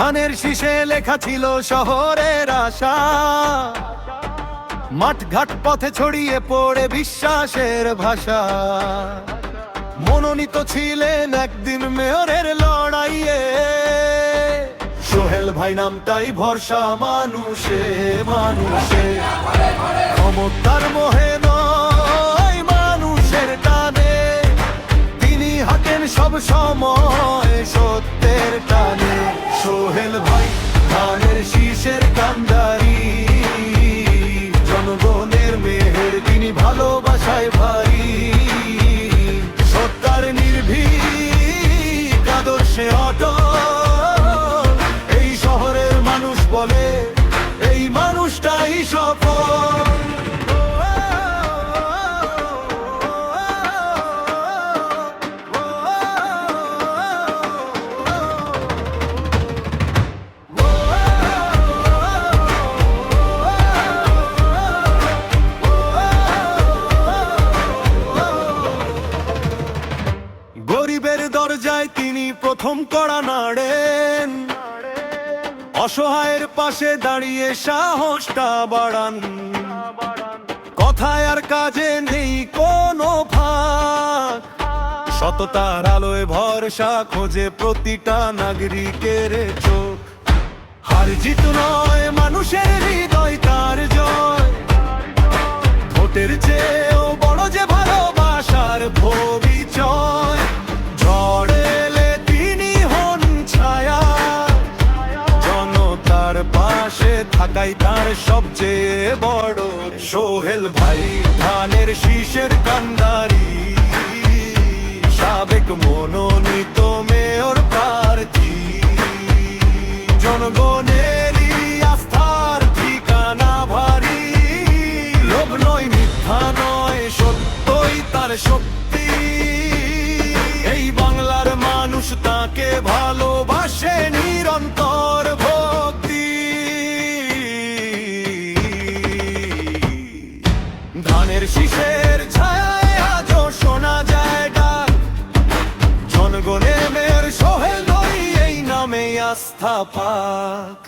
ধানের শীষে লেখা ছিল শহরের আশা। মাঠ ঘাট পথে ছড়িয়ে পড়ে বিশ্বাসের ভাষা। মনোনীত ছিলেন একদিন মেয়রের লড়াইয়ে। সোহেল ভাই নামটাই ভরসা মানুষে মানুষে। ক্ষমতার মোহে আদর্শে অটল গরিবের দরজায় তিনি প্রথম কড়া নাড়েন। অসহায়ের পাশে দাঁড়িয়ে সাহসটা বাড়ান। কথায় আর কাজে নেই কোনো ভাগ। সততার আলোয় ভরসা খোঁজে প্রতিটা নাগরিকের চোখ। হার জিত নয় মানুষের হৃদয় তার পাশে থাকাই তার সবচেয়ে বড় সোহেল ভাই। ধানের শীষের কান্দারি, সাবেক মনোনীত মেয়র প্রার্থী। জনগণেরই আস্থার ঠিকানা ভারী। লোভ নয়, মিথ্যা নয়, সত্যই তার শক্তি। শীষের ছায় আজও শোনা যায় ডাক। ওই এই নামে আস্থা পাক।